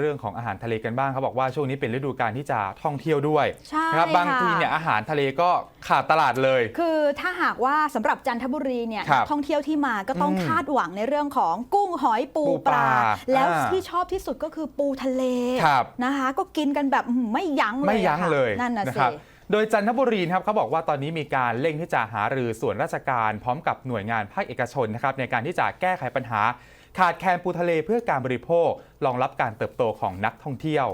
เรื่องของอาหารทะเลกันบ้างเขาบอกว่าช่วงนี้เป็นฤดูการที่จะท่องเที่ยวด้วยใช่นะครับบางค่ะทีเนี่ยอาหารทะเลก็ขาดตลาดเลย คือถ้าหากว่าสำหรับจันทบุรีเนี่ยครับท่องเที่ยวที่มาก็ต้องอืมคาดหวังในเรื่องของกุ้งหอยปูปูปปลาลา แล้วอ่าที่ชอบที่สุดก็คือปูทะเลครับนะคะ ก็กินกันแบบอื้อหือไม่ยั้งเลยไม่ยั้งอะค่ะเลยนั่นน่ะนะสิครับ โดยจันทบุรีนะครับเขาบอกว่าตอนนี้มีการเร่งที่จะหารือส่วนราชการพร้อมกับหน่วยงานภาคเอกชนนะครับในการที่จะแก้ไขปัญหา ขาดแคลนปูทะเลเพื่อการบริโภครองรับการเติบโตของนักท่องเที่ยว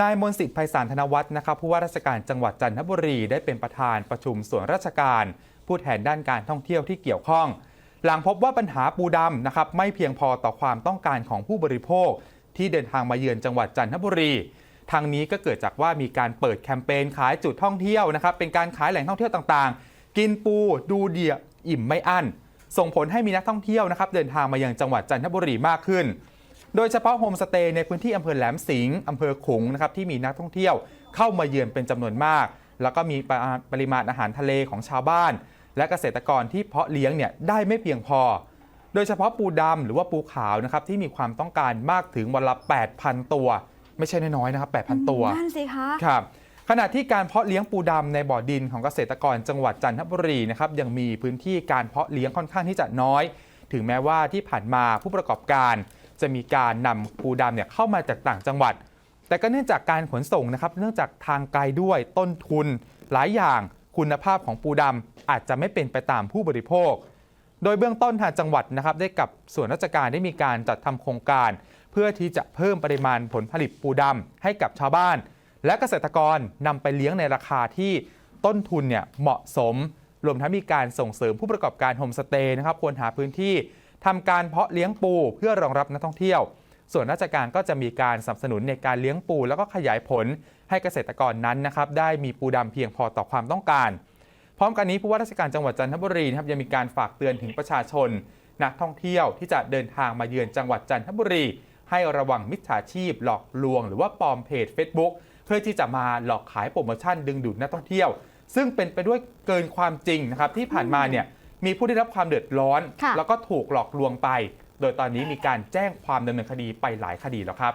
นายมนสิทธิ์ไพศาลธนวัฒน์นะครับผู้ว่าราชการจังหวัดจันทบุรีได้เป็นประธานประชุมส่วนราชการ ผู้แทนด้านการท่องเที่ยวที่เกี่ยวข้อง หลังพบว่าปัญหาปูดำนะครับไม่เพียงพอต่อความต้องการของผู้บริโภค ที่เดินทางมาเยือนจังหวัดจันทบุรี ทางนี้ก็เกิดจากว่ามีการเปิดแคมเปญขายจุดท่องเที่ยวนะครับเป็นการขายแหล่งท่องเที่ยวต่างๆ กินปูดูเดียอิ่มไม่อั้น ส่งผลให้มีนักท่องเที่ยวนะครับเดินทางมายังจังหวัดจันทบุรีมากขึ้น โดยเฉพาะโฮมสเตย์ในพื้นที่อำเภอแหลมสิงห์อำเภอขุงนะครับที่มีนักท่องเที่ยวเข้ามาเยือนเป็นจำนวนมาก แล้วก็มีปริมาณปริมาณอาหารทะเลของชาวบ้าน และเกษตรกรที่เพาะเลี้ยงเนี่ยได้ไม่เพียงพอ โดยเฉพาะปูดำหรือว่าปูขาวนะครับที่มีความต้องการมากถึงวันละ 8,000 ตัว ไม่ใช่น้อยๆนะครับ8,000 ตัวนั่นสิคะครับขณะที่การเพาะเลี้ยงปูดำในบ่อดินของเกษตรกรจังหวัดจันทบุรีนะครับยังมีพื้นที่การเพาะเลี้ยงค่อนข้างที่จะน้อย ถึงแม้ว่าที่ผ่านมาผู้ประกอบการ จะมีการนำปูดำเนี่ยเข้ามาจากต่างจังหวัด แต่ก็เนื่องจากการขนส่งนะครับเนื่องจากทางไกลด้วยต้นทุน หลายอย่างคุณภาพของปูดำอาจจะไม่เป็นไปตามผู้บริโภค โดยเบื้องต้นทางจังหวัดนะครับได้กับส่วนราชการได้มีการจัดทำโครงการ เพื่อที่จะเพิ่มปริมาณผลผลิตปูดำให้กับชาวบ้าน และเกษตรกรนำไปเลี้ยงในราคาที่ต้นทุนเนี่ยเหมาะสม รวมทั้งมีการส่งเสริมผู้ประกอบการโฮมสเตย์นะครับควรหาพื้นที่ทำการเพาะเลี้ยงปูเพื่อรองรับนักท่องเที่ยว ส่วนราชการก็จะมีการสนับสนุนในการเลี้ยงปู แล้วก็ขยายผลให้เกษตรกรนั้นนะครับได้มีปูดำเพียงพอต่อความต้องการ พร้อมกันนี้ผู้ว่าราชการจังหวัดจันทบุรีนะครับยังมีการฝากเตือนถึงประชาชน นักท่องเที่ยวที่จะเดินทางมาเยือนจังหวัดจันทบุรี ให้ระวังมิจฉาชีพ หลอกลวง หรือว่าปลอมเพจ Facebook เพื่อที่จะมาหลอกขายโปรโมชั่นดึงดูดนักท่องเที่ยว ซึ่งเป็นไปด้วยเกินความจริงนะครับที่ผ่านมาเนี่ยมีผู้ได้รับความเดือดร้อนค่ะแล้วก็ถูกหลอกลวงไป โดยตอนนี้มีการแจ้งความดำเนินคดีไปหลายคดีแล้วครับ